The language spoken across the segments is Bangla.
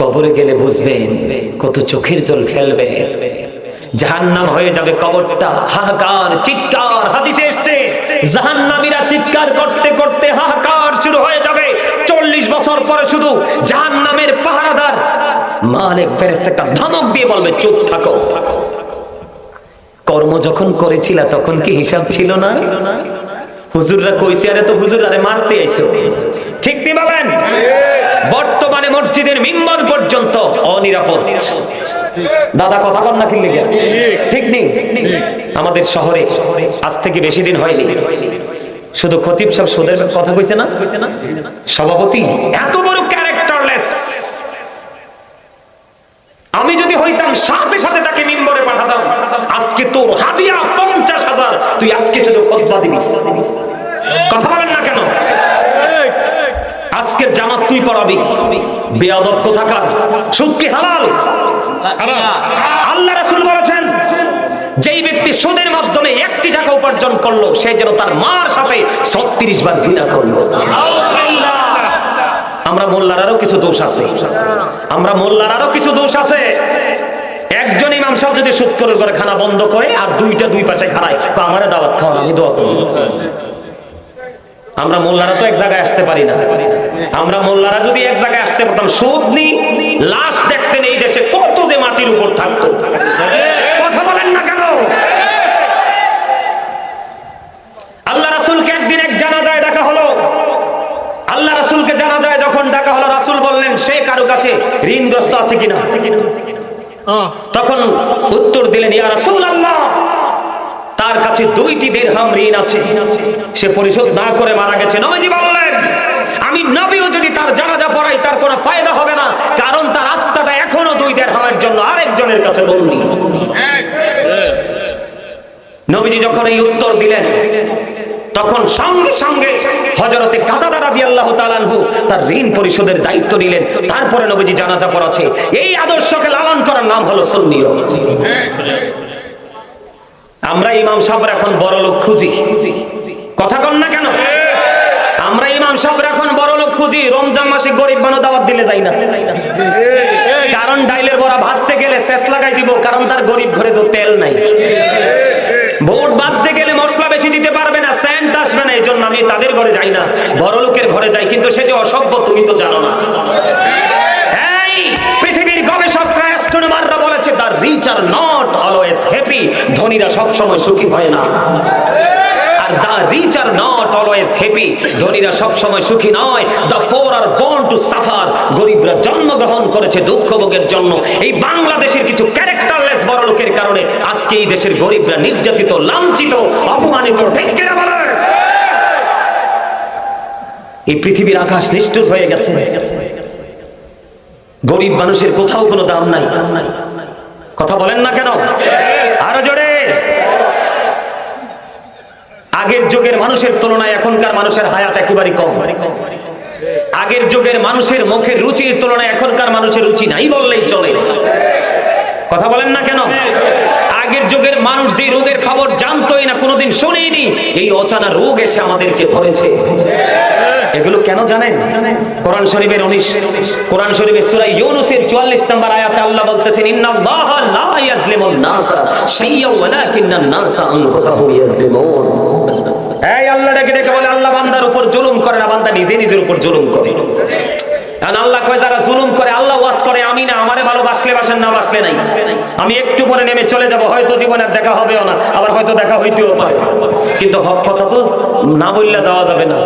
কবরে গেলে বুঝবেন কত চোখের জল ফেলবে। জাহান্নাম হয়ে যাবে কবরটা। হাহাকার, চিৎকার, হাদিসে এসছে, জাহান্নামীরা চিৎকার করতে করতে হাহাকার শুরু হয়ে যাবে। চল্লিশ বছর পরে শুধু জাহান্নামের পাহারাদার মালিক ফেরেস্তা একটা ধমক দিয়ে বলবে, চুপ থাকো। কর্ম যখন করেছিল তখন কি হিসাব ছিল না? হুজুররা কইছে, আরে তো হুজুর, আরে মারতে আইছো। ঠিক নি বলেন বর্তমানে মসজিদের মিম্বর পর্যন্ত অনিরাপদ। দাদা, কথা কর না কি লেগে? ঠিক নেই? আমাদের শহরে আজ থেকে বেশি দিন হয়নি। শুধু খতিব সব সুদের কথা কইছে না? সভাপতি, এত বড় ক্যারেক্টারলেস। আমি যদি হইতাম, সাথে সাথে তাকে মিম্বরে পাঠাতাম। আজকে তোর হাদিয়া পঞ্চাশ হাজার। তুই আজকে শুধু খতবা দিবি। কথা তুই পড়াবি বেয়াদব কোথাকার? সুদ কি হালাল আল্লাহ রাসূল বলেছেন যেই ব্যক্তি সুদের মাধ্যমে একটি টাকা উপার্জন করল সে যেন তার মার সাথে ছত্রিশ বার জিনা করল। আমরা মোল্লারারও কিছু দোষ আছে। আমরা মোল্লারারও কিছু দোষ আছে। একজন ইমাম সাহেব যদি সুদ করে করে খানা বন্ধ করে আর দুইটা দুই পাশে খানায় তো আমারে দাওয়াত খাওয়ান আমি দোয়া করব। আমরা মোল্লারা তো এক জায়গায় আসতে পারি না। আমরা মোল্লারা যদি এক জায়গায় আসতে পারতাম, সুদ নি, লাশ দেখতেন এই দেশে কত যে মাটির উপর থাকতো। কথা বলেন না কেন? আল্লাহ রাসূলকে একদিন এক জানাজায় ডাকা হলো। আল্লাহ রাসূলকে যখন ডাকা হলো, রাসূল বললেন, সে কারও কাছে ঋণগ্রস্ত আছে কিনা? তখন উত্তর দিলেন, ইয়া রাসূলুল্লাহ, তার কাছে দুইটি দেড়হাম ঋণ আছে। সে পরিশোধ না করে মারা গেছে। নবীজি বললেন আমি নবীও যদি তার জানাজা পড়াই তার কোনো ফায়দা হবে না। কারণ তার আত্মাটা এখনও দুই দেড়হামের জন্য আরেকজনের কাছে বন্দী। নবীজি যখন এই উত্তর দিলেন, তখন সঙ্গে সঙ্গে হজরতে কাতাদা রাদি আল্লাহ তালানহু তার ঋণ পরিশোধের দায়িত্ব নিলেন। তারপরে নবীজি জানাজা পড়াচ্ছে। এই আদর্শকে লালন করার নাম হলো সন্নিয়। আমরা ইমাম সাহেবরা এখন বড় লোক খুঁজি। কথা কন না কেন? ইমাম সাহেবরা এখন বড় লোক খুঁজি, রমজান মাসে গরিব বানো দাওয়াত দিলে যাই না। কারণ ডাইলের বড়া ভাজতে গেলে শেষ লাগাই দিব, কারণ তার গরিব ঘরে তো তেল নাই। ভোট বাজতে গেলে মশলা বেশি দিতে পারবে না, সেন্ট আসবে না এই জন্য আমি তাদের ঘরে যাই না। বড় লোকের ঘরে যাই, কিন্তু সে যে অসভ্য, তুমি তো জানো না। পৃথিবীর গবেষকরা অ্যাস্ট্রোনমাররা বলেছে the rich are not always happy ধনীরা সবসময় সুখী হয় না। আর the rich are not always happy ধনীরা সব সময় সুখী নয়। The are born to suffer গরিবরা জন্মগ্রহণ করেছে দুঃখ ভোগের জন্য। এই বাংলাদেশের কিছু ক্যারেক্টারলেস বড় লোকের কারণে আজকে এই দেশের গরিবরা নির্যাতিত, লাঞ্ছিত, অপমানিত। ঠিক কিনা? এই পৃথিবীর আকাশ নিষ্ঠুর হয়ে গেছে। গরিব মানুষের কোথাও কোনো দাম নাই। কথা বলেন না কেন আরও জোরে আগের যুগের মানুষের তুলনায় এখনকার মানুষের হায়াত একেবারে কম। আগের যুগের মানুষের মুখের রুচির তুলনায় এখনকার মানুষের রুচি নাই বললেই চলে। কথা বলেন না কেন? আগের যুগের মানুষ যে রোগের খবর জানতোই না, কোনোদিন শুনেইনি, এই অচানা রোগ এসে আমাদেরকে ধরেছে। এগুলো কেন জানেন? কোরআন শরীফের উনিশ, কোরআন শরীফের সূরা ইউনুসের 44 নম্বর আয়াতে আল্লাহ বলতেছেন, ইন্নাল্লাহা লা ইয়াজলিমুন নাসা শাইয়্যান ওয়ালাকিন্নান নাসা আনফুসাহুম ইয়াজলিমুন এই ডেকে বলে, আল্লাহ বান্দার উপর জুলুম করে না, বান্দা নিজে নিজের উপর জুলুম করে। আল্লাহ একটু নেমে চলে যাব, হয়তো জীবনে দেখা হবেও না, আবার হয়তো দেখা হইতেও কিন্তু হক তো না বললে যাওয়া যাবে না।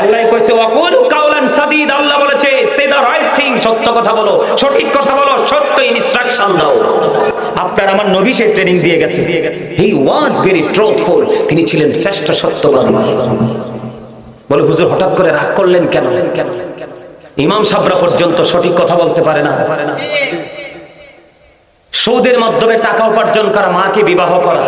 আল্লাহ কইছে ওয়াকুল কাউলান সাদিদ আল্লাহ বলেছে সে দা রাইট থিং সত্য কথা বলো, সঠিক কথা বলো, সত্য ইনস্ট্রাকশন দাও। আপনার আমার নবী সে ট্রেনিং দিয়ে গেছে। হি ওয়াজ ভেরি ট্রুথফুল তিনি ছিলেন শ্রেষ্ঠ সত্যবাদী। বলে, হুজুর, হঠাৎ করে রাগ করলেন কেন কেন? ইমাম সাবরা পর্যন্ত সঠিক কথা বলতে পারে না। সুদের মাধ্যমে টাকা উপার্জন করা, মাকে বিবাহ করা।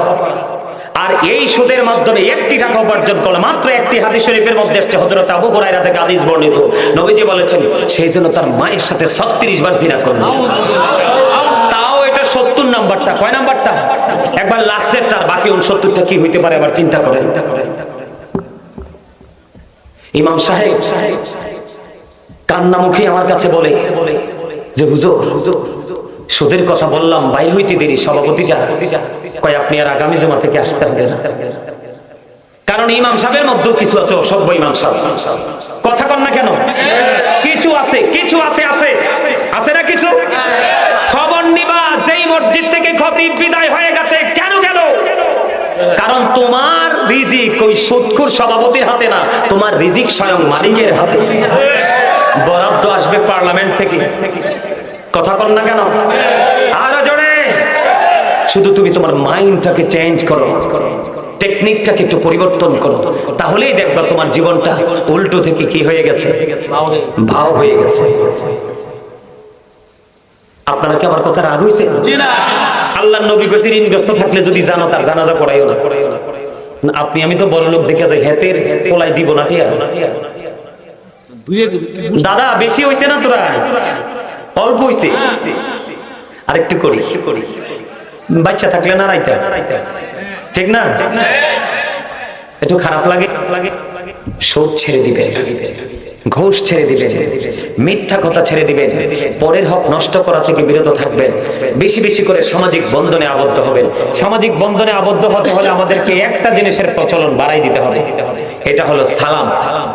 আর এই সুদের মাধ্যমে একটি টাকা উপার্জন করা মাত্র একটি হাদিস শরীফের মধ্যে এসছে হযরত আবু হুরায়রা থেকে হাদিস বর্ণিত। নবীজি বলেছেন, সেই জন্য তার মায়ের সাথে 36 বার জিনা করল। তাও এটা 70 নাম্বারটা, কয় নাম্বারটা? একবার লাস্টেরটা বাকি 69টা কি হইতে পারে আবার চিন্তা করেন। ইমাম সাহেব, কান্নামুখী আমার কাছে বলে যে হুজুর হুজুর সুদের কথা বললাম, বাইর হইতে দেরি, সভাপতি যা কয়, আপনি আর আগামী জমা থেকে আসতে হবে। কারণ ইমাম সাহেবের মধ্যেও কিছু আছে, অসভ্য ইমাম সাহেব। কথা কন না কেন? কিছু আছে কিছু আছে আছে। আছে না কিছু? খবর নিবা, যেই মসজিদ থেকে ক্ষতি বিদায় হয়ে গেছে, কেন গেল? কারণ তোমার রিজিক ওই সুৎখুর সভাপতির হাতে না, তোমার রিজিক স্বয়ং মালিকের হাতে। বরাদ্দ আসবে পার্লামেন্ট থেকে। কথা কন না কেন? আরও জোরে। শুধু তুমি তোমার মাইন্ডটাকে চেঞ্জ করো টেকনিকটাকে একটু পরিবর্তন করো তাহলেই দেখবা তোমার জীবনটা উল্টো থেকে কি হয়ে গেছে? ভাও হয়ে গেছে। আপনারা কি আমার কথা রাগ হইছে? আল্লাহ নবী কইছে ঋণগ্রস্ত থাকলে যদি জানো তার জানাজা পড়াইও না। না, আপনি আমি তো বড় লোক দেখে যাই হেতের পোলাই দিব না টিয়া। দাদা বেশি হইছে না তোরা? অল্প হইছে। আরেকটু করি। করি বাচ্চা থাকলে না রাইতা ঠিক না? একটু খারাপ লাগে। সুদ ছেড়ে দিবেন। ঘুষ ছেড়ে দিবেন। মিথ্যা কথা ছেড়ে দিবেন। পরের হক নষ্ট করা থেকে বিরত থাকবেন। বেশি বেশি করে সামাজিক বন্ধনে আবদ্ধ হবেন। সামাজিক বন্ধনে আবদ্ধ হতে হলে আমাদেরকে একটা জিনিসের প্রচলন বাড়াই দিতে হবে। এটা হলো সালাম সালাম।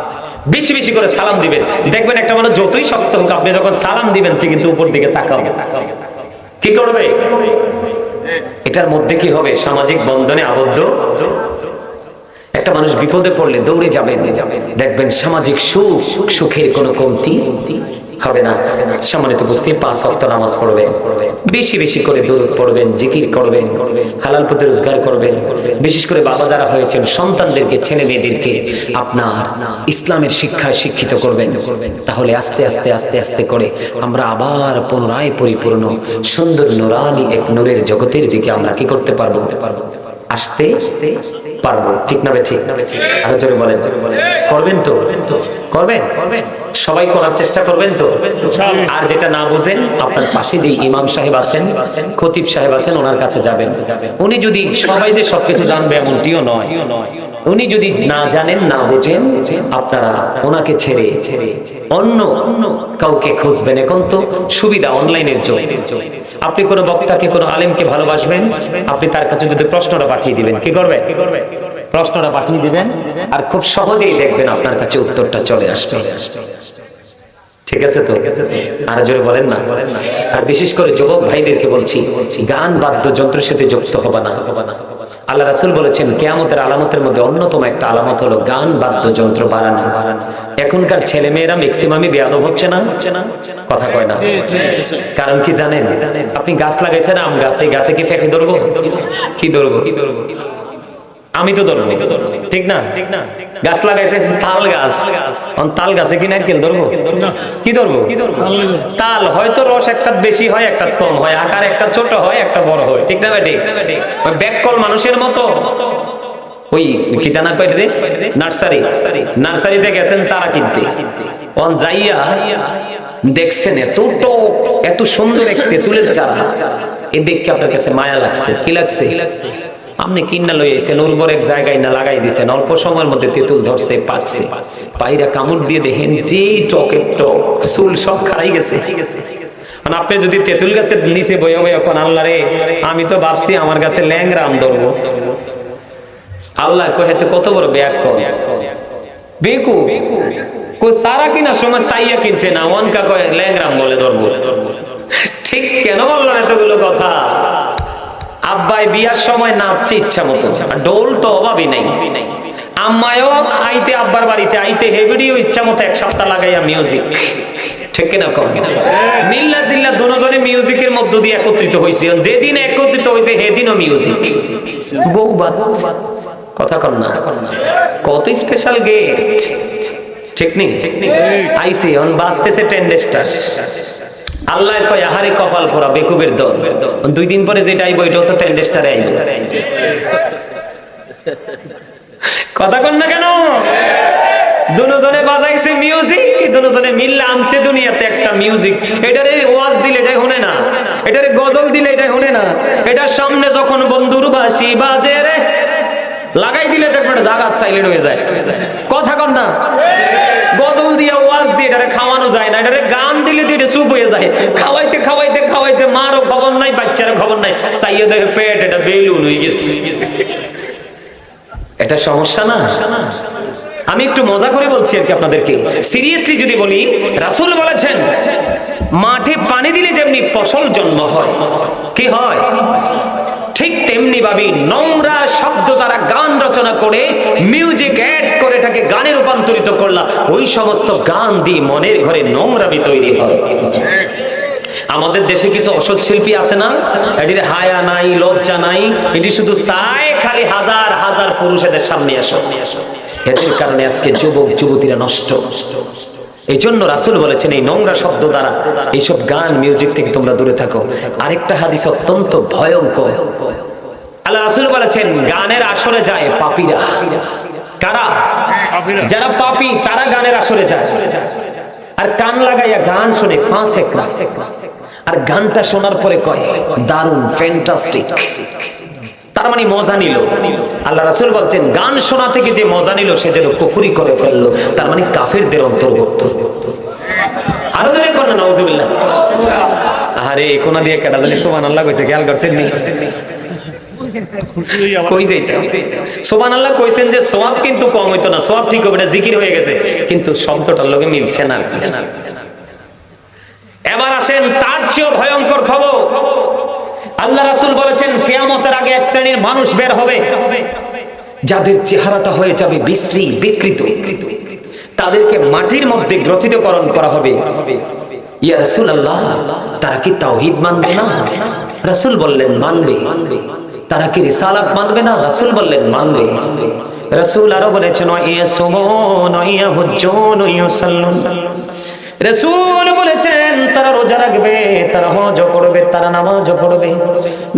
বেশি বেশি করে সালাম দিবেন। দেখবেন একটা মানুষ যতই শক্ত হোক, আপনি যখন সালাম দিবেন, সে কিন্তু উপর দিকে তাকাবে কি করবে? এটার মধ্যে কি হবে? সামাজিক বন্ধনে আবদ্ধ? একটা মানুষ বিপদে পড়লে দৌড়ে যাবেন। দেখবেন সামাজিক সুখ, সুখের কোনো কমতি হবে না। সম্মানিত বুঝতে পাঁচ অক্ত নামাজ পড়বেন। বেশি বেশি করে দূরত পড়বেন, জিকির করবেন, হালাল পথে রোজগার করবেন। বিশেষ করে বাবা যারা হয়েছেন, সন্তানদেরকে, ছেলে মেয়েদেরকে আপনার ইসলামের শিক্ষায় শিক্ষিত করবেন। তাহলে আস্তে আস্তে আস্তে আস্তে করে আমরা আবার পুনরায় পরিপূর্ণ, সুন্দর, নুরানি এক নূরের জগতের দিকে আমরা কি করতে পারব? আসতে আসতে পারব, ঠিক না ঠিক আরও জোরে বলেন। করবেন তো? করবেন? সবাই করার চেষ্টা করবেন তো? আর যেটা না বুঝেন, আপনার পাশে যে ইমাম সাহেব আছেন, খতিব সাহেব আছেন, ওনার কাছে যাবেন। উনি যদি সবাই যে সবকিছু জানবে, এমনটিও নয়। উনি যদি না জানেন, না বুঝেন, আপনারা ওনাকে ছেড়ে ছেড়ে অন্য কাউকে খুঁজবেন। এখন তো সুবিধা অনলাইনের জন্য আপনি কোনো বক্তাকে, কোনো আলেমকে ভালোবাসবেন? আপনি তার কাছে যদি প্রশ্নটা পাঠিয়ে দিবেন, কি করবে প্রশ্নটা পাঠিয়ে দিবেন আর খুব সহজেই দেখবেন আপনার কাছে উত্তরটা চলে আসবে। ঠিক আছে তো? আর জোরে বলেন না। আর বিশেষ করে যুবক ভাইদেরকে বলছি, গান, বাদ্য, যন্ত্রের সাথে যুক্ত হবা না। আল্লাহ রাসুল বলেছেন, কেয়ামতের আলামতের মধ্যে অন্যতম একটা আলামত হলো গান, বাদ্য, যন্ত্র বাড়ানো। এখনকার ছেলে মেয়েরা ম্যাক্সিমামই বেয়াদব হচ্ছে না? কথা কয় না। কারণ কি জানেন? আপনি গাছ লাগাইছেন আম গাছ এই গাছে কি ফেঁকে ধরবো? কি ধরবো? আমি তো ধরবো ঠিক না? গাছ লাগাইছে তাল গাছ। তাল গাছে কি নারকেল ধরবো? কি ধরবো? তাল হয়তো রস একটা বেশি হয় একটা কম হয় আকার একটা ছোট হয় একটা বড় হয়। ঠিক না বেটি ব্যাককল মানুষের মতো। ওই কি দানা কয় রে? নার্সারি। নার্সারিতে গেছেন চারা কিনতে। অন যাইয়া দেখছেন এত টক, এত সুন্দর এক তেঁতুলের চারা। এ দেখে আপনার কাছে মায়া লাগছে। কি লাগছে? আপনি কিনা লই এসেছেন উর্বর এক জায়গায় না লাগাই দিছেন, অল্প সময়ের মধ্যে তেঁতুল ধরছে পারছে পাইরা কামড় দিয়ে দেখেন, যে টকের টক, চুল সব খারাই গেছে। মানে আপনি যদি তেঁতুল গাছের নিচে বয়ে বয়ে এখন আল্লাহ রে, আমি তো ভাবছি আমার কাছে ল্যাংরা আম ধরবো। আল্লাহ কহেতে কত বড় ব্যাগ কর বেকু কই, সারা কিনা সময় সাইয়া কিনছে না, ওয়ানকা কয় ল্যাংরাম বলে ধরবো। ঠিক কেন বললাম এতগুলো কথা? আব্বাই বিয়ার সময় নাচছে ইচ্ছা মতো ডোল তো অভাবই নাই। আম্মায়ও আইতে, আব্বার বাড়িতে আইতে হেবিডিও ইচ্ছা মতো এক সপ্তাহ লাগাইয়া মিউজিক ঠিক কিনা কম মিল্লা জিল্লা দুজনে মিউজিকের মধ্য দিয়ে একত্রিত হয়েছে যেদিন একত্রিত হয়েছে সেদিনও মিউজিক বহুবাদ কথা কর না। কত স্পেশাল গেস্ট ঠিক নেই? আইসি অন বাজতেছে টেন্ডেস্টার আল্লাহ কয়, আহারে কপাল বেকুবের দল। দুই দিন পরে যেটা আইব তো টেন্ডেস্টারে আইব। কথা কন না কেন? দুজনে বাজাইছে মিউজিক দুজনে মিললে আনছে দুনিয়াতে একটা মিউজিক এটারে ওয়াজ দিলে এটা শুনে না। এটারে গজল দিলে এটা শুনে না। এটার সামনে যখন বন্ধুর বাসি বাজে রে লাগাই দিলে দেখবেন জায়গা সাইলেন্ট হয়ে যায়। কথা কন না। গজল দিয়ে ওয়াজ দিয়ে এটারে খাওয়ানো যায় না, এটারে গান দিলে দিয়ে চুপ হয়ে যায়। খাওয়াইতে খাওয়াইতে খাওয়াইতে মারও খবর নাই, বাচ্চারও খবর নাই। সাইয়ে দেখে পেট, এটা বেলুন হয়ে গেছে। এটা সমস্যা না? আমি একটু মজা করে বলছি আর কি আপনাদেরকে। সিরিয়াসলি যদি বলি, রাসূল বলেছেন, মাঠে পানি দিলে যেমনি ফসল জন্ম হয়, কি হয়? তেমনি ভাবে নোংরা শব্দ দ্বারা গান রচনা করে মিউজিক অ্যাড করে এটাকে গানে রূপান্তরিত করলা। ওই সমস্ত গান দিয়ে মনের ঘরে নোংরামি তৈরি হয়। আমাদের দেশে কিছু অসৎ শিল্পী আছে না? এটির হায়া নাই, লজ্জা নাই। এটি শুধু চায় খালি হাজার হাজার পুরুষ এদের সামনে আসো। এদের কারণে আজকে যুবক, যুবতীরা নষ্ট। এই জন্য রাসুল বলেছেন, এই নোংরা শব্দ দ্বারা এইসব গান মিউজিক থেকে তোমরা দূরে থাকো। আরেকটা হাদিস অত্যন্ত ভয়ঙ্কর। আল্লাহ রাসুল বলেছেন, গানের আসরে যায় পাপীরা। কারা? যারা পাপী, তারা গানের আসরে যায়। আর কান লাগাইয়া গান শুনে পাঁচ একরা আর গানটা শোনার পরে কয়, দারুণ ফ্যান্টাস্টিক তার মানে মজা নিল। আল্লাহ রাসূল বলছেন, গান শোনা থেকে যে মজা নিল, সে যেন কুফরি করে ফেলল। তার মানে কাফেরদের অন্তর্ভুক্ত। আরও জোরে নাউজুবিল্লাহ। আরে কোনা দিয়ে কেটা জানি সুবহানাল্লাহ কইছে, খেয়াল করছেন নি? কই এটা? সুবহানাল্লাহ কইছেন যে সওয়াব কিন্তু কম হইতো না সওয়াব ঠিক হবে না জিকির হয়ে গেছে। কিন্তু শব্দটার লগে মিলছে না। এবার আসেন তার চেয়েও ভয়ঙ্কর খবর। আল্লাহ রাসূল বলেছেন কিয়ামতের আগে এক শ্রেণির মানুষ বের হবে। যাদের চেহারাটা হয়ে যাবে বিশ্রী বিকৃত। তাদেরকে মাটির মধ্যে গ্রথিতকরণ করা হবে। ইয়া রাসূলুল্লাহ তারা কি তাওহীদ মানবে না? রাসূল বললেন মানবে মানবে। তারা কি রিসালাত মানবে না? রাসূল বললেন, মানবে। রাসূল আরও বলেছেন ইয়া সুমুন ইয়া হুজ্জুন ইয়া সাল্লুন। রসুল বলেছেন, তারা রোজা রাখবে, তারা হজ করবে, তারা নামাজ পড়বে।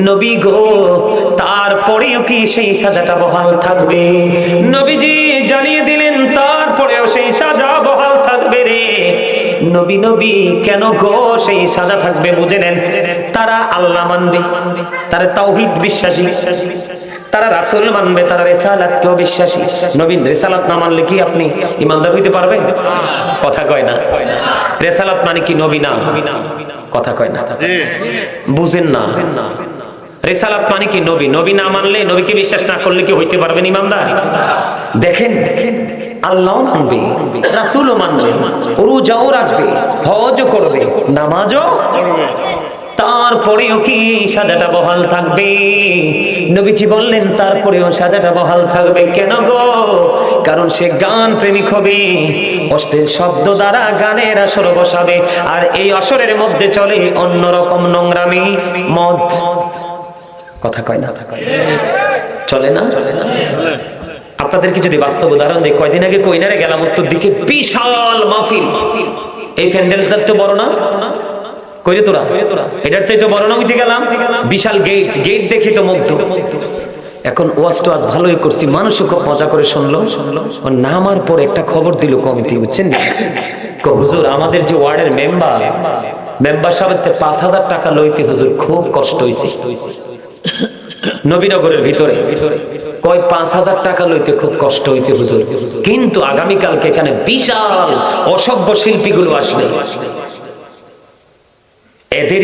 নবী গো, তারপরেও কি সেই সাজাটা বহাল থাকবে? নবীজি জানিয়ে দিলেন, তারপরেও সেই সাজা বহাল থাকবে রে। নবী নবী, কেন গো সেই সাজা থাকবে বুঝে নেন। তারা আল্লাহ মানবে, তারা তাওহীদ বিশ্বাসী, তারা রাসূল মানবে, তারা রিসালাতকেও বিশ্বাসী। নবীন রিসালাত না মানলে কি আপনি ইমানদার হইতে পারবেন? কথা কয় না। রেসালাত মানে কি নবী না? কথা কয় না। বুঝেন না। রেসালাত মানে কি নবী? নবী না মানলে নবীকে বিশ্বাস না করলে কি হইতে পারবেন ইমানদার? দেখেন দেখেন আল্লাহ মানবে, রাসূলও মানবে, রোজাও রাখবে, হজও করবে, নামাজও তারপরেও কি সাজাটা বহাল থাকবে? নবীজি বললেন, তারপরেও সাজাটা বহাল থাকবে কেন গো? কারণ সে গান প্রেমিক হবে অশ্লীল শব্দ দ্বারা গানের আসর বসাবে, আর এই আসরের মধ্যে চলে অন্যরকম নোংরামি, মদ। কথা কয় না চলে না। চলে না? আপনাদেরকে যদি বাস্তব উদাহরণ দিই, কয়দিন আগে কইনারে গেলাম উত্তর দিকে, বিশাল মাহফিল। এই প্যান্ডেলটা তো বড় না? কইরে তোরা? এটার বড় গেলাম? বিশাল গেট গেট দেখি তো মুগ্ধ। এখন ওয়াজ ভালোই করছি, মানুষও খুব মজা করে শুনলো। নামার পর একটা খবর দিল কমিটি, বুঝছেন হুজুর, আমাদের যে ওয়ার্ডের মেম্বার মেম্বার সাহেব পাঁচ হাজার টাকা লইতে হুজুর খুব কষ্ট হয়েছে নবীনগরের ভিতরে ভিতরে কয় পাঁচ হাজার টাকা লইতে খুব কষ্ট হয়েছে হুজুর। কিন্তু আগামীকালকে এখানে বিশাল অসভ্য শিল্পীগুলো আসবে। এদের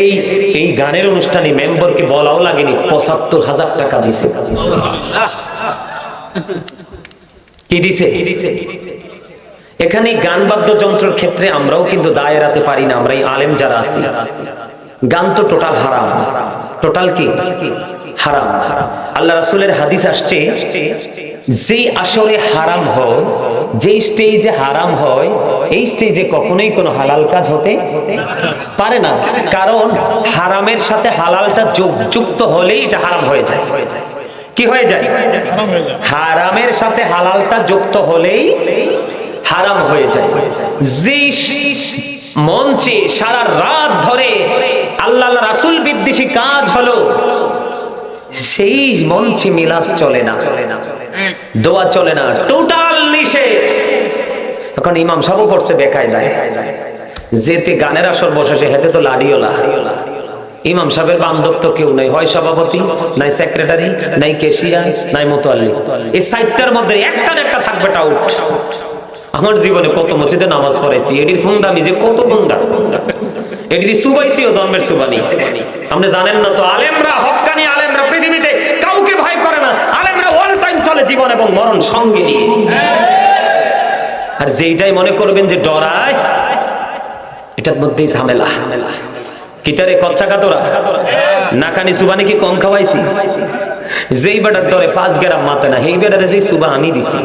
এই গানের অনুষ্ঠানে মেম্বারকে বলাও লাগেনি, পঁচাত্তর হাজার টাকা দিছে। কি দিছে? এখানে গান বাদ্যযন্ত্রের ক্ষেত্রে আমরাও কিন্তু দায় এড়াতে পারি না আমরা এই আলেম যারা আছি। গান তো টোটাল হারাম। টোটাল কি? হারাম। আল্লাহ রাসূলের হাদিস আসছে যে আসরে হারাম হয় যে স্টেজে হারাম হয়, এই স্টেজে কখনোই কোনো হালাল কাজ হতে পারে না। কারণ হারামের সাথে হালালটা যুক্ত হলেই এটা হারাম হয়ে যায়। কি হয়ে যায়? হারামের সাথে হালালটা যুক্ত হলেই হারাম হয়ে যায়। যে মঞ্চে সারা রাত ধরে আল্লাহ রাসূল বিদ্বেষী কাজ হলো সেই মঞ্চে মিলাদ চলে না। দোয়া চলে না। টোটাল নিষেধ। এখন ইমাম সাহেব পড়ছে বেকায় যায় যেতে গানের আসর বসে সে হেতে তো লাডিওলা ইমাম সাহেবের বান্ধব তো কেউ নাই। হয় সভাপতি, নাই সেক্রেটারি নাই কেশিয়া, নাই মোতাল্লি এই সাইটটার মধ্যে একটা একটা থাকবে টাউট আমার জীবনে কত মসজিদে নামাজ পড়াইছি এটির ফুন্দা যে কত ফুন্দা এটির সুবাইছিও জন্মের সুবানি আপনি জানেন না তো, আলেমরা হক্কানি আলেমরা পৃথিবীতে কাউকে ভয় করে না। আলেমরা অল টাইম চলে জীবন এবং মরণ সঙ্গে নিয়ে। আর যেইটাই মনে করবেন যে ডরায়, এটার মধ্যেই ঝামেলা। কিতারে কচ্চা কাতরা? নাকানি সুবানি কি কম খাওয়াইছি? যেই বেটার পাঁচ গ্রাম মাতে না, সেই বেটারে যেই সুবা আমি দিছি।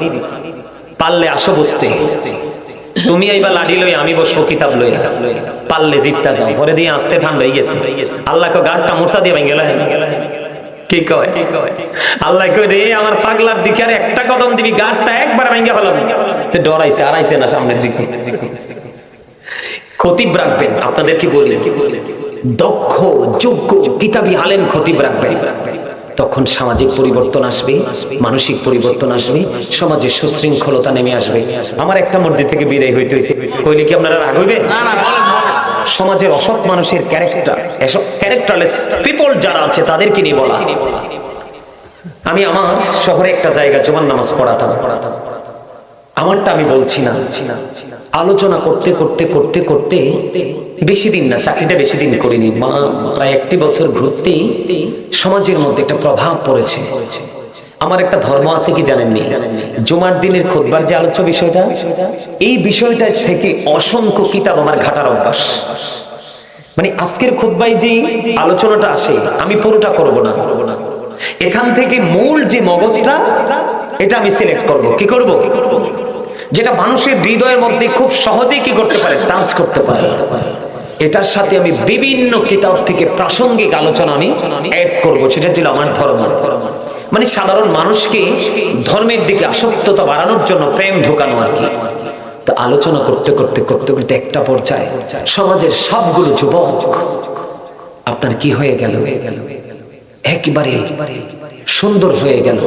পারলে আসো বসতে। তুমি এইবার লাডি লই আমি বসবো, কিতাব লই পারলে জিততা যাও। পরে দিয়ে আসতে ঠান্ডা হয়ে গেছে। আল্লাহকে গাড়টা মোছা দিয়ে ভেঙে কি কয়? আল্লাহ কই রে, আমার পাগলার দিকে আর একটা কদম দিবি গাড়টা একবার ফেলাম ডরাইছে, আড়াইছে না সামনের দিকে। খতিব রাখবেন আপনাদের কি দক্ষ, যোগ্য, কিতাবি আলেম খতিব রাখবেন। তখন সামাজিক পরিবর্তন আসবে, মানসিক পরিবর্তন আসবে সমাজের সুশৃঙ্খলতা নেমে আসবে। আমার একটা মসজিদ থেকে বিদায় হইতে হয়েছে কইলে কি আপনারা রাগ হইবেন? সমাজের অসৎ মানুষের ক্যারেক্টার ক্যারেক্টারলেস পিপল যারা আছে, তাদেরকে নিয়ে বলা। আমি আমার শহরে একটা জায়গা জমান নামাজ পড়াতাম। আমারটা আমি বলছি না। আলোচনা করতে করতে করতে করতে বেশি দিন না, চাকরিটা বেশি দিন করিনি। মা, প্রায় একটি বছর ঘুরতেই সমাজের মধ্যে একটা প্রভাব পড়েছে। আমার একটা ধর্ম আছে কি জানেননি জুমার দিনের খোদবার যে আলোচ্য বিষয়টা, এই বিষয়টা থেকে অসংখ্য কিতাব আমার ঘাটার অভ্যাস। মানে আজকের খোদবাই যে আলোচনাটা আসে, আমি পুরোটা করব না। এখান থেকে মূল যে মগজটা, এটা আমি সিলেক্ট করব। কি করব? যেটা মানুষের হৃদয়ের মধ্যে খুব সহজেই কি করতে পারে? টাচ করতে পারে। এটার সাথে আমি বিভিন্ন কিতাব থেকে প্রাসঙ্গিক আলোচনা আমি অ্যাড করব। সেটা ছিল আমার ধর্ম ধর্ম। মানে সাধারণ মানুষকে ধর্মের দিকে আসক্ততা বাড়ানোর জন্য প্রেম ঢোকানো আর কি। তো আলোচনা করতে করতে করতে করতে একটা পর্যায়ে সমাজের সবগুলো যুবক, আপনার কি হয়ে গেল? একেবারে সুন্দর হয়ে গেল।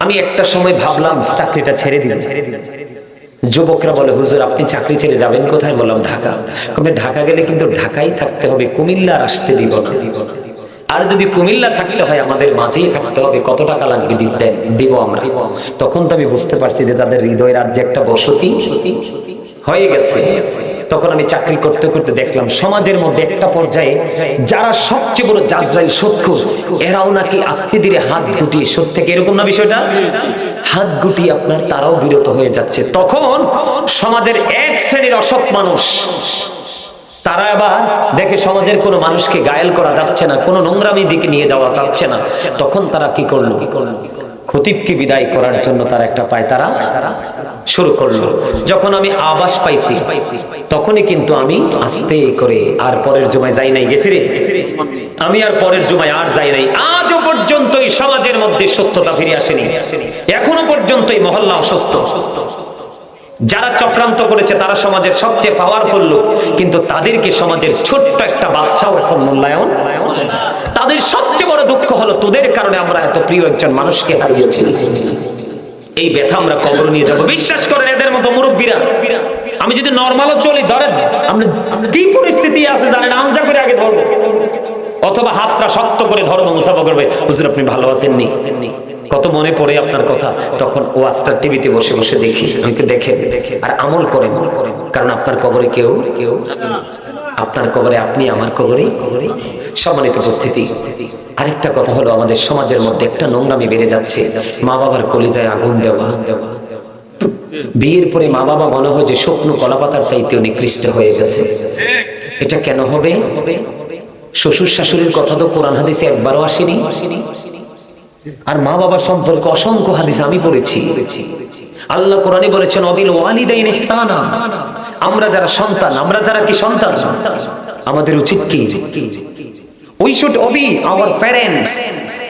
আমি একটা সময় ভাবলাম, চাকরিটা ছেড়ে দিলাম। যুবকরা বলে, হুজুর, আপনি চাকরি ছেড়ে যাবেন কোথায়? বললাম, ঢাকা। ঢাকা গেলে কিন্তু ঢাকাই থাকতে হবে কুমিল্লা আসতে দিব না। আর যদি কুমিল্লা থাকতে হয় আমাদের মাঝেই থাকতে হবে। কত টাকা লাগবে দিতেন দিব আমরা? তখন তো আমি বুঝতে পারছি যে তাদের হৃদয় রাজ্যে একটা বসতি হয়ে গেছে। তখন আমি চাকরি করতে করতে দেখলাম, সমাজের মধ্যে একটা পর্যায়ে যারা সবচেয়ে বড় জাজরাইল সত্য, এরাও নাকি আস্তে ধীরে হাত গুটিয়ে, সত্য থেকে এরকম না বিষয়টা? হাত গুটিয়ে আপনার, তারাও বিরত হয়ে যাচ্ছে। তখন সমাজের এক শ্রেণির অসৎ মানুষ তারা আবার দেখে সমাজের কোনো মানুষকে গায়েল করা যাচ্ছে না, কোনো নোংরামি দিকে নিয়ে যাওয়া যাচ্ছে না। তখন তারা কি করল? কি করল খতিবকে বিদায় করার জন্য তার একটা পায় তারা শুরু করল। যখন আমি আবাস পাইছি, তখনই কিন্তু আমি আস্তে করে আর পরের জমায় যাই নাই। গেছি রে? আমি আর পরের জমায় আর যাই নাই। আজও পর্যন্ত এই সমাজের মধ্যে সুস্থতা ফিরে আসেনি। এখনও পর্যন্ত এই মহল্লা অসুস্থ। যারা চক্রান্ত করেছে, তারা সমাজের সবচেয়ে পাওয়ারফুল লোক। কিন্তু তাদেরকে সমাজের ছোট্ট একটা বাচ্চাও এখন মূল্যায়ন? তাদের সবচেয়ে বড় দুঃখ হলো, তোদের কারণে আমরা এত প্রিয় একজন মানুষকে হারিয়েছি। এই ব্যথা আমরা কবর নিয়ে যাব। বিশ্বাস করেন, এদের মতো মুরব্বীরা। আমি যদি নর্মালও চলি, ধরেন, আমরা কি পরিস্থিতি আছে জানেন আমজা করে আগে ধরবো। অথবা হাতটা শক্ত করে ধর্ম মুসাফা করবে, হুজুর, আপনি ভালো আছেন নি? কত মনে পড়ে আপনার কথা? তখন ওয়াজটা টিভিতে বসে বসে দেখি আমি দেখে দেখে। আর আমল করেন কারণ আপনার কবরে কেউ কেউ, আপনার কবরে আপনি, আমার কবরে সম্মানিত উপস্থিতি। আরেকটা কথা হলো, আমাদের সমাজের মধ্যে একটা নোংরামি বেড়ে যাচ্ছে। মা বাবার কলিজায় আগুন দেওয়া। বিয়ের পরে মা বাবা মনে হয় যে শুকনো কলাপাতার চাইতেও নিকৃষ্ট হয়ে গেছে। এটা কেন হবে? শ্বশুর শাশুড়ির কথা তো কোরআন হাদিসে একবারও আসেনি। আর মা বাবা সম্পর্কে অসংখ্য হাদিস আমি পড়েছি। আল্লাহ কোরআনে বলেছেন অবিল ওয়ালিদাইন ইহসানা। আমরা যারা সন্তান আমরা যারা কি সন্তান? আমাদের উচিত কি? We should obey our parents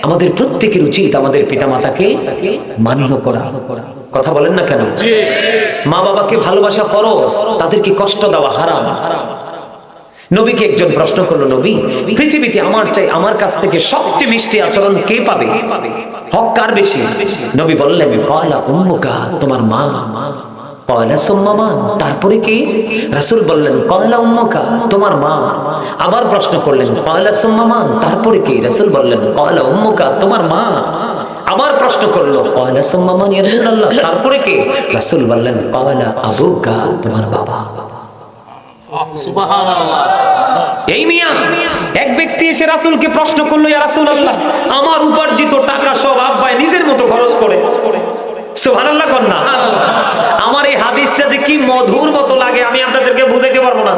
আমাদের প্রত্যেকের উচিত আমাদের পিতামাতাকে মান্য করা। কথা বলেন না কেন? মা বাবাকে ভালোবাসা ফরজ তাদেরকে কষ্ট দেওয়া হারাম। নবীকে একজন প্রশ্ন করল, নবী, পৃথিবীতে আমার চাই আমার কাছ থেকে সবচেয়ে মিষ্টি আচরণ কে পাবে? হক কার বেশি? নবী বললেন, কয়লা উম্মুকা, তোমার মা। কয়লা সুম্মামান তারপরে কি? রাসূল বললেন, কয়লা উম্মকা, তোমার মা। আবার প্রশ্ন করলেন, কয়লা সুম্মামান তারপরে কি? রাসূল বললেন, কয়লা উম্মকা, তোমার মা। আবার প্রশ্ন করল, কয়লা সুম্মামান ইয়া রাসূলুল্লাহ, তারপরে কি? রাসূল বললেন, কয়লা আবুকা, তোমার বাবা। এই মিয়া এক ব্যক্তি এসে রাসূলকে প্রশ্ন করল ইয়া রাসূলুল্লাহ আমার উপার্জিত টাকা সব নিজের মতো খরচ করে। সুবহানাল্লাহ কন্যা আমার এই হাদিসটা যে কি মধুর মতো লাগে আমি আপনাদেরকে বুঝাইতে পারব না।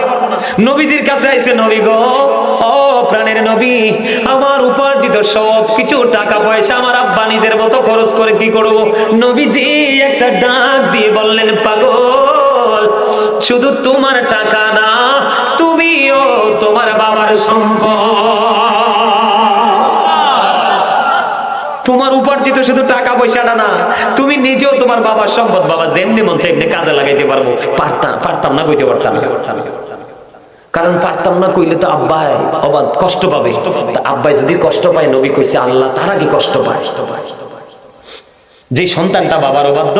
নবীজির কাছে আইছে নবী গো ও প্রাণের নবী আমার উপার্জিত সব কিছু টাকা পয়সা আমার আব্বা নিজের মতো খরচ করে কি করব? নবীজি একটা ডাক দিয়ে বললেন পাগল শুধু তোমার টাকা না, তুমিও তোমার বাবার সম্পদ। তোমার উপার্জিত শুধু টাকা পয়সাটা না, তুমি নিজেও তোমার বাবার সম্পদ। বাবা যেমনি মন চাই কাজে লাগাইতে পারব। পারতাম পারতাম না, কইতে পারতাম কারণ পারতাম না, কইলে তো আব্বাই অবাদ কষ্ট পাবে। আব্বাই যদি কষ্ট পায়, নবী কইছে, আল্লাহ তারা কি কষ্ট পায়। যে সন্তানটা বাবার অবাধ্য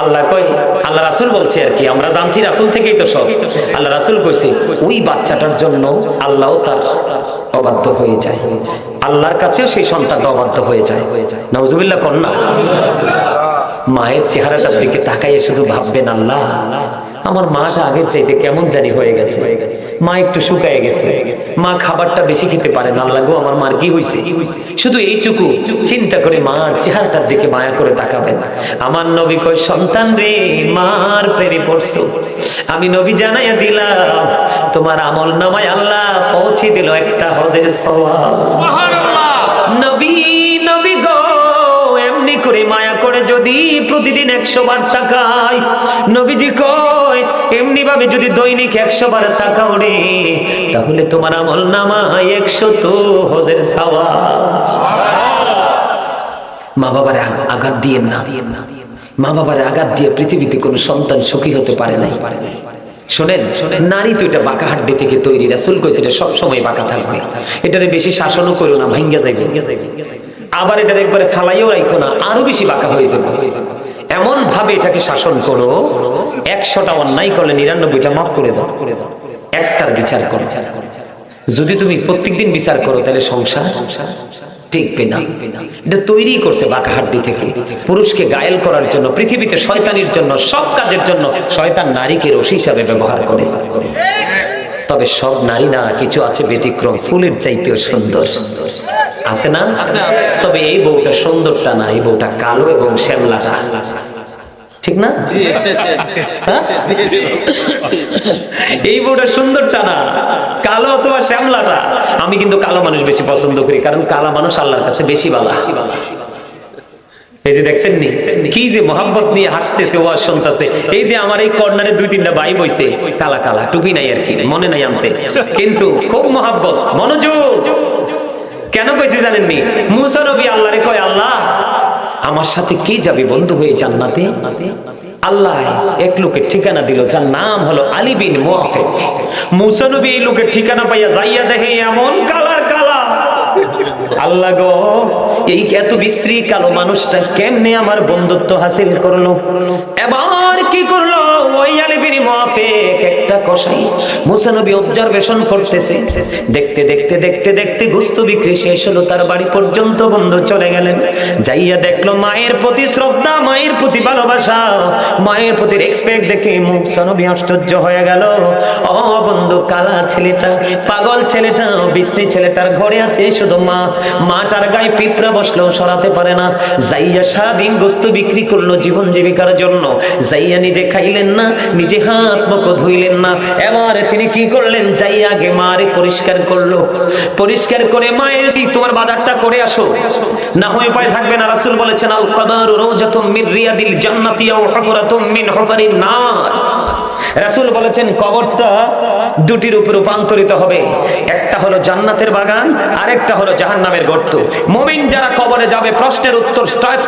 আল্লাহ কই আল্লাহ রাসুল বলছে আর কি, আমরা জানছি রাসুল থেকেই তো সব। আল্লাহ রাসুল কইছে, ওই বাচ্চাটার জন্য আল্লাহ তার অবাধ্য হয়ে যায়। আল্লাহর কাছেও সেই সন্তানটা অবাধ্য হয়ে যায়। নজুবিল্লাহ কন্যা মায়ের চেহারাটার দিকে তাকাইয়ে শুধু ভাববেন আল্লাহ আমার মাটা আগের চাইতে কেমন জানি হয়ে গেছে। মা একটু শুকায় গেছে। মা খাবারটা বেশি খেতে পারে না। আল্লাহ গো আমার মার কি হয়েছে শুধু এইটুকু। চিন্তা করে মার চেহারাটার দিকে মায়া করে তাকাবেন আমার নবী কয় সন্তান রে মার প্রেমে পড়ছো। আমি নবী জানাইয়া দিলাম তোমার আমল নামায় আল্লাহ পৌঁছে দিল একটা হজের সওয়াব। নবী নবী করে মায়া করে যদি প্রতিদিন একশো বার টাকায় নবীজি কয়, এমনি ভাবে যদি দৈনিক একশো বার টাকা ওড়ে তাহলে তোমার আমল নামায় একশো তো হজের সাওয়া মা বাবার আঘাত দিয়ে না। মা বাবার আঘাত দিয়ে পৃথিবীতে কোনো সন্তান সুখী হতে পারে নাই। শোনেন, নারী তো এটা বাঁকা হাড্ডি থেকে তৈরি। রাসুল কইছে এটা সবসময় বাঁকা থাকবে। এটারে বেশি শাসনও করো না ভাঙ্গা যাইবে। আবার এটার একবারে ফালাইও রাখো না, আরও বেশি বাঁকা হয়ে যাবে। এমন ভাবে এটাকে শাসন করো, একশোটা অন্যায় করলে নিরানব্বইটা মাফ করে দাও। একটার বিচার করো। যদি তুমি প্রত্যেকদিন বিচার করো, তাহলে সংসার টিকবে না। এটা তৈরি করছে বাঁকা থেকে। পুরুষকে গায়েল করার জন্য, পৃথিবীতে শয়তানির জন্য সব কাজের জন্য শয়তান নারীকে রশি হিসাবে ব্যবহার করে। তবে সব নারী না কিছু আছে ব্যতিক্রম ফুলের চাইতেও সুন্দর। আছে না? তবে এই বউটা সুন্দরটা না এই বউটা কালো এবং শ্যামলাটা ঠিক না? এই বউটা সুন্দরটা না কালো অথবা শ্যামলাটা। আমি কিন্তু কালো মানুষ বেশি পছন্দ করি কারণ কালো মানুষ আল্লাহর কাছে বেশি ভালো। আমার সাথে কে যাবে বন্ধু হয়ে জান্নাতে? আল্লাহ এক লোকের ঠিকানা দিল, যার নাম হলো আলী বিন মুআফিক। মুসা নবী এই লোকের ঠিকানা পাইয়া যাইয়া দেখে এমন কালার কালা আল্লাহ গো, এই এত বিশ্রী কালো মানুষটা কেমনে আমার বন্ধুত্ব হাসিল করল? এবার কি করল? মায়ের প্রতি শ্রদ্ধা, মায়ের প্রতি ভালোবাসা, মায়ের প্রতি রেসপেক্ট দেখে আশ্চর্য হয়ে গেল। ও বন্ধু, কালা ছেলেটা, পাগল ছেলেটা, বিশ্রী ছেলেটার ঘরে আছে শুধু মা। মাটার গায়ে পিঁপড়া বসলেও সরাতে পারে না। যাইয়া সারাদিন গোস্ত বিক্রি করল জীবন জীবিকার জন্য। যাইয়া নিজে খাইলেন না, নিজে হাত মুখ ধুইলেন না। এবার তিনি কি করলেন? যাই আগে মারে পরিষ্কার করল। পরিষ্কার করে মায়ের দিক তোমার বাজারটা করে আসো। না হয়ে উপায় থাকবে না, রাসূল বলেছেন আল কাদারু রাওজাতুম মির রিয়াদিল জান্নাতি আও হুফরাতুম মিন হুফারিন নার। রাসূল বলেছেন কবরটা দুটির উপর রূপান্তরিত হবে। একটা হলো জান্নাতের বাগান আরেকটা হলো জাহান্নামের গর্ত। মুমিন যারা কবরে যাবে প্রশ্নের উত্তর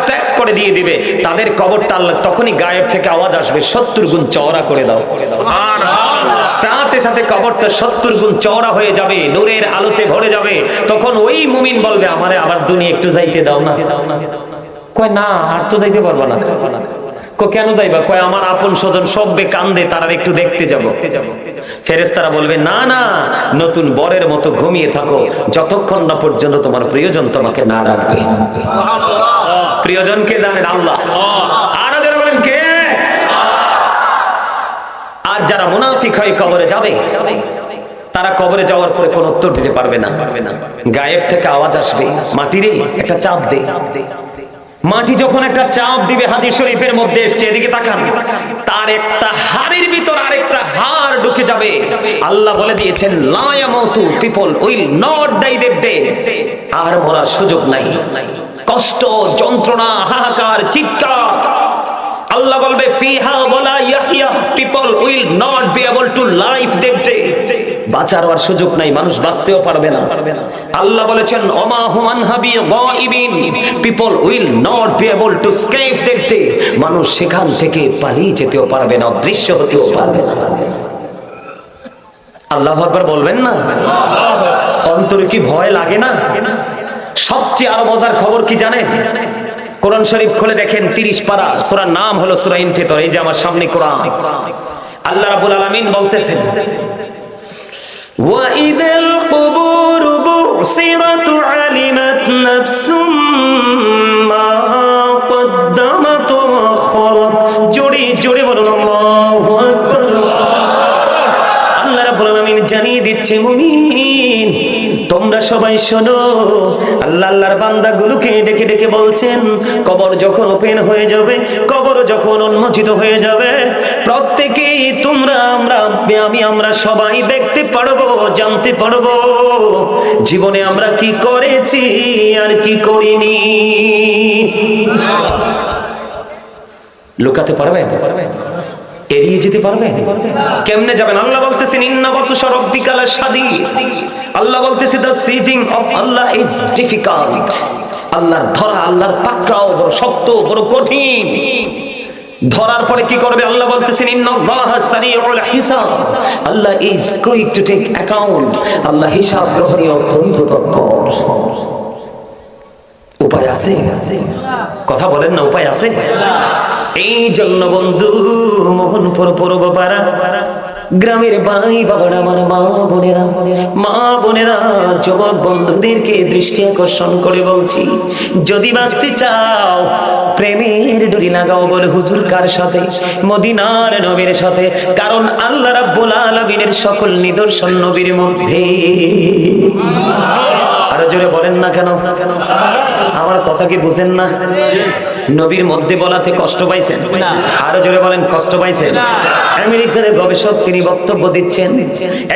ট্যাক করে দিয়ে দিবে। তাদের কবরটা আল্লাহ তখনই গায়েব থেকে আওয়াজ আসবে সত্তর গুণ চওড়া করে দাও। সাথে সাথে কবরটা সত্তর গুণ চওড়া হয়ে যাবে নূরের আলোতে ভরে যাবে। তখন ওই মুমিন বলবে আমারে আবার দুনিয়া একটু যাইতে দাও না। কয় না আর তো যাইতে পারব না। কেন যাইবা? কয়, আমার আপন স্বজন সব্বে কান্দে তারা একটু দেখতে যাব। ফেরেশতারা বলবে, না না, নতুন বরের মতো ঘুমিয়ে থাকো। যতক্ষণ না পর্যন্ত তোমার প্রিয়জন তোমাকে না ডাকবে। প্রিয়জনকে জানেন? আল্লাহ। আর যারা বলেন, কে? আর যারা মুনাফিক হয়ে, কবরে যাবে। তারা কবরে যাওয়ার পরে কোন উত্তর দিতে পারবে না। গায়েব থেকে আওয়াজ আসবে, মাটিরে একটা চাপ দে। মাটি যখন একটা চাপ দিবে হাদিস শরীফের মধ্যে এসছে, এদিকে তাকান। তার একটা হাড়ের ভিতর আরেকটা হাড় ঢুকে যাবে। আল্লাহ বলে দিয়েছেন লায়ামতু people will not die that day. আর মরার সুযোগ নাই। কষ্ট, যন্ত্রণা, হাহাকার, চিৎকার। আল্লাহ বলবে, ফিহা বলা Yahya people, will not be able to life that day. বাঁচার আর সুযোগ নাই, মানুষ বাঁচতেও পারবে না। আল্লাহ বলেছেন, ওমা হুমান হাবি গাইবিন people will not be able to escape day মানুষ সেখান থেকে পালিয়ে যেতেও পারবে না, অদৃশ্য হতেও পারবে না। আল্লাহ আকবার বলবেন না? অন্তরে কি ভয় লাগে না? সবচেয়ে আরও মজার খবর কি জানেন? কোরআন শরীফ খুলে দেখেন, তিরিশ পারা সূরার নাম হলো সূরা ইনফিতর, এই যে আমার সামনে কোরআন। আল্লাহ রাব্বুল আলামিন বলতেছেন وإذا القبور بعثرت علمت نفس ما قدمت وأخرت জোরে জোরে বলুন আল্লাহু আকবার আল্লাহ রাব্বুল আলামিন জানিয়ে দিচ্ছে মুমিন তোমরা সবাই শোনো আল্লাহ আল্লাহর বান্দাগুলোকে ডেকে ডেকে বলছেন কবর যখন ওপেন হয়ে যাবে কবর যখন উন্মোচিত হয়ে যাবে প্রত্যেকেই তোমরা, আমরা, আমি, আমরা সবাই দেখতে পারব, জানতে পারব। জীবনে আমরা কি করেছি আর কি করিনি? লুকাতে পারবে? এড়িয়ে যেতে পারবে? কেমনে যাবেন? আল্লাহ বলতেছেন ইন্নাবাতু সরব্বিকালা শাদি আল্লাহ বলতেছে, the seizing of Allah is difficult. আল্লাহর ধরা, আল্লাহর পাকড়াও বড়, শক্ত, বড় কঠিন। ধরার পরে কি করবে? আল্লাহ বলতেছেন হিসাব। Allah is quick to take account আল্লাহ হিসাব গ্রহণীয় অত্যন্ত তৎপর উপায় আছে? কথা বলেন না, উপায় আছে? এই জন্য বন্ধু, মোহনপুর পূর্ব পাড়া। গ্রামের ভাই বাবারা, আমার মা বোনেরা মা বোনেরা, যুবক বন্ধুদেরকে দৃষ্টি আকর্ষণ করে বলছি, যদি বাঁচতে চাও, প্রেমের ডুরি লাগাও বলে হুজুর কার সাথে? মদিনার নবীর সাথে। কারণ আল্লাহ রাব্বুল আলামিনের সকল নিদর্শন নবীর মধ্যে। আরও জোরে বলেন না কেন? আমার কথা কি বুঝেন না? নবীর মধ্যে বলাতে কষ্ট পাইছেন? আরও জোরে বলেন কষ্ট পাইছেন? আমেরিকার গবেষক তিনি বক্তব্য দিচ্ছেন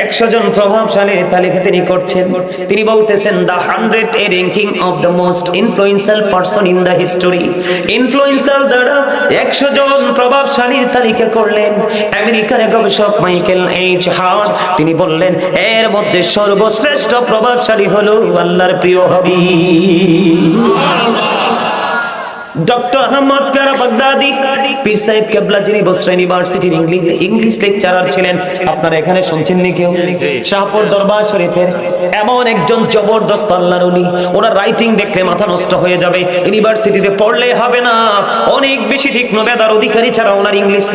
একশো জন প্রভাবশালী তালিকা তিনি করছেন। তিনি বলতেছেন the hundred a ranking of the most influential person in the history influential দ্বারা একশো জন প্রভাবশালীর তালিকা করলেন। আমেরিকার গবেষক মাইকেল এইচ হার্ট তিনি বললেন এর মধ্যে সর্বশ্রেষ্ঠ প্রভাবশালী হলো আল্লাহর প্রিয় হবি ডক্টর আহমদ পেয়ারা বাগদাদি পীর সাহেব কেবলা যিনি বসরা ইউনিভার্সিটির ইংলিশ ইংলিশ লেকচারার ছিলেন। আপনারা এখানে শুনছেন নি কেউ? শাহপুর দরবার শরীফের এমন একজন জবরদস্ত আল্লাহর উনি ওনার রাইটিং দেখলে মাথা নষ্ট হয়ে যাবে। ইউনিভার্সিটিতে পড়লে হবে না। অনেক বেশি তীক্ষ্ণ মেধার অধিকারী ছাড়া ওনার ইংলিশ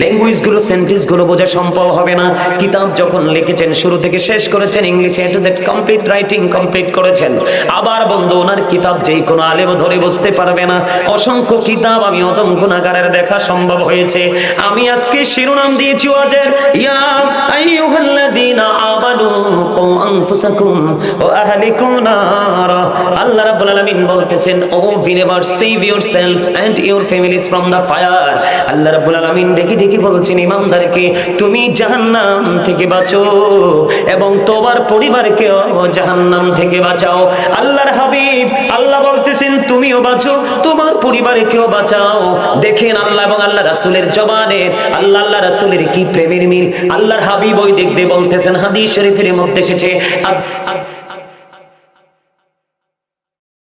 ল্যাঙ্গুয়েজগুলো সেন্টেন্সগুলো বোঝা সম্ভব হবে না। কিতাব যখন লিখেছেন শুরু থেকে শেষ করেছেন ইংলিশে to Z complete writing complete করেছেন। আবার বন্ধু ওনার কিতাব যেই কোনো আলেম ধরে বুঝতে পারবে না। অসংখ্য কিতাব, আমি অদম গুণাগারের দেখা সম্ভব হয়েছে। আমি আজকে শিরোনাম দিয়েছি ওয়াজের, ইয়া আইয়ুহাল্লাযীনা আমানু কু আনফুসাকুম ওয়া আহলিকুম নারা। আল্লাহ রাব্বুল আলামিন বলতেছেন, O believer save yourself and your families from the fire আল্লাহ রাব্বুল আলামিন ডেকে ডেকে বলছেন, ইমানদারকে, তুমি জাহান্নাম থেকে বাঁচো এবং তোমার পরিবারকেও জাহান্নাম থেকে বাঁচাও। আল্লাহর হাবিব বলতেছেন তুমিও বাঁচো, তোমার পরিবারে কেউ বাঁচাও। দেখেন আল্লাহ এবং আল্লাহ রাসুলের জবানে, আল্লাহ আল্লাহ রাসুলের কি প্রেমের মিল? আল্লাহর হাবিব ওই দেখবে বলতেছেন, হাদিস শরীফের মধ্যে এসেছে আব-